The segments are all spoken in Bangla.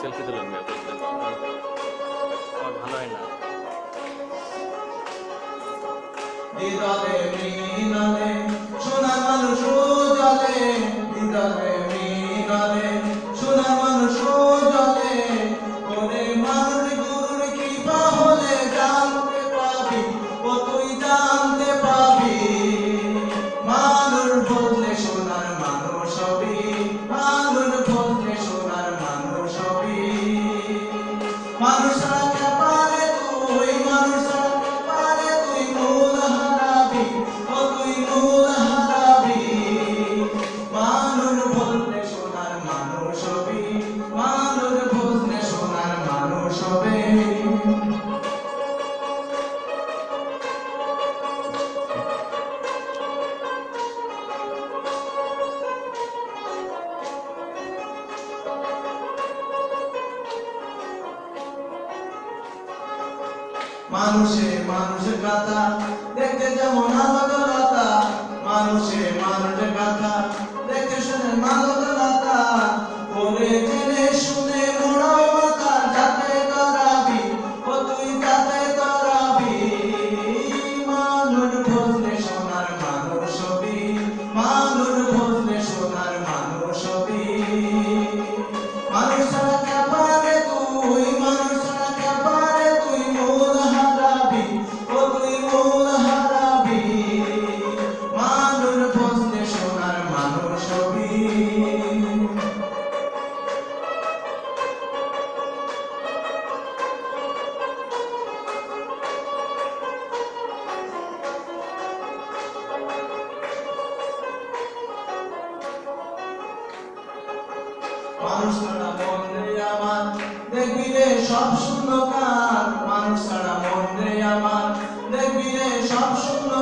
সেলফি তুলেন আমার ভালো হয় না। সোনার মানুষ জলে দিদারে মানুষে মানুষের কথা দেখতে যেমন আলোকলতা মানুষে মানুষের কথা। মানুষ ছাড়া মন রে আমার। দেখবি রে, সব শূন্যকার। মানুষ ছাড়া মন রে আমার। দেখবি রে, সব শূন্য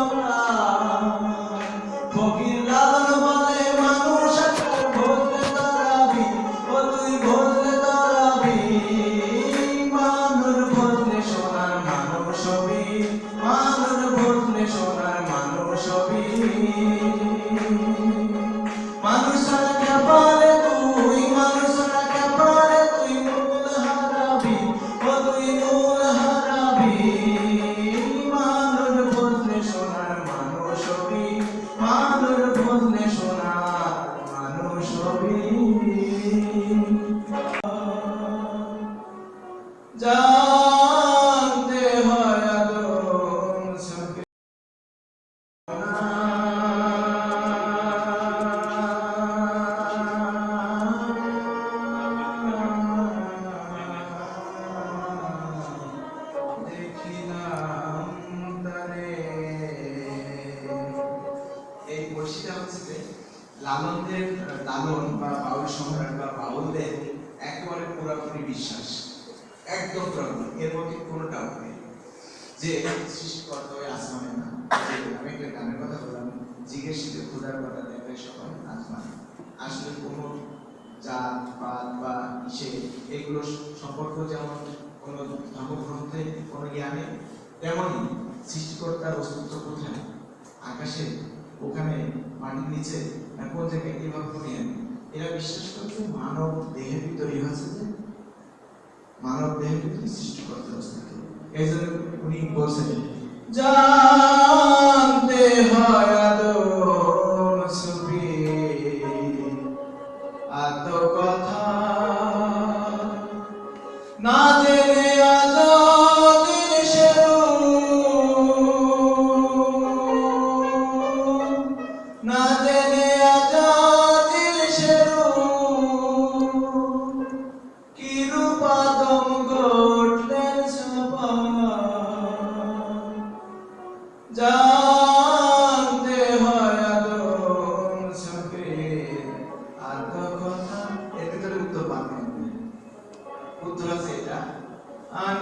লালনদের লালন বা বাউল সম্রাট বা বাউলদের একেবারে পুরোপুরি বিশ্বাস, একদম প্রবল এর মধ্যে কোনো ডাউট নেই। যে সৃষ্টিকর্তা ওই আসমানে না আমি একটা গানের কথা বললাম জিজ্ঞেসিত খোদার কথা দেখবে সবাই আসমানে। আসলে কোনো জাত, পাত বা ইসে এগুলো সম্পর্ক যেমন কোনো ধর্মগ্রন্থে, কোনো জ্ঞানে তেমনই সৃষ্টিকর্তার অস্তিত্ব কোথায়? আকাশে ওখানে মাটির নিচে না থেকে জায়গায় এভাবে নিয়ে এরা বিশ্বাস করছে মানব দেহের ভিতরে যে? মানব দেহের ভিতরে সৃষ্টিকর্তার আছে এই জন্য উনি বলছেন জানতে হয়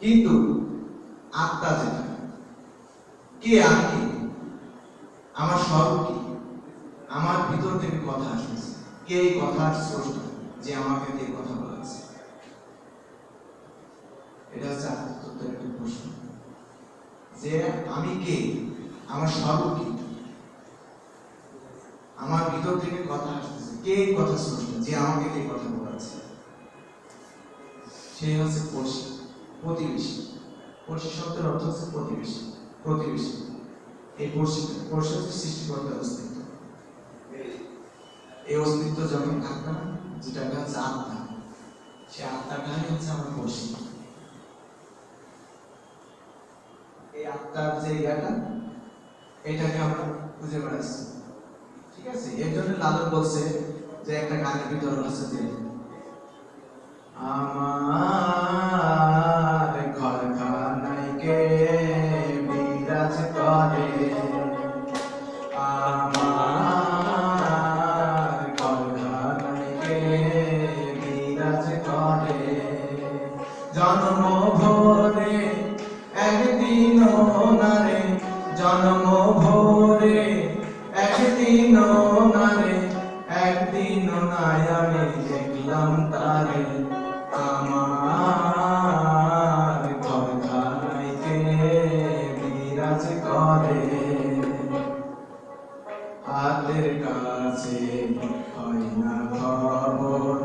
কিন্তু আত্মা যেটা, কে আমি আমার স্বরূপ কি? আমার ভিতর থেকে কথা আসতেছে। কে এই কথার স্রষ্টা যে আমাকে দিয়ে কথা বলাচ্ছে এটা হচ্ছে আত্মতত্ত্বের একটা প্রশ্ন। যে আমি কে? আমার স্বরূপ কি? আমার ভিতর থেকে কথা আসতেছে। কে এই কথা স্রষ্টা যে আমাকে দিয়ে কথা বলাচ্ছে সে হচ্ছে পড়শি প্রতিবেশী। পড়শি শব্দের অর্থ হচ্ছে প্রতিবেশী প্রতিবেশী। এই পড়শি পড়শি হচ্ছে সৃষ্টিকর্তার অস্তিত্ব। এই অস্তিত্ব যখন থাকবে না যেটা হচ্ছে আত্মা। সে হচ্ছে আমার পড়শি এই আত্মার যে ইয়াটা, এটাকে আমরা খুঁজে বেড়াচ্ছি। ঠিক আছে? এর জন্য লালন বলছে যে একটা গানের ভিতর আছে যে, আমার জন্ম ভোরে একদিন নারে জন্ম ভোরে একদিন নারে একদিন নাই দেখলাম তারে আমার। কথাইতে বিরাজ করে, হাতের কাছে হয় না খবর।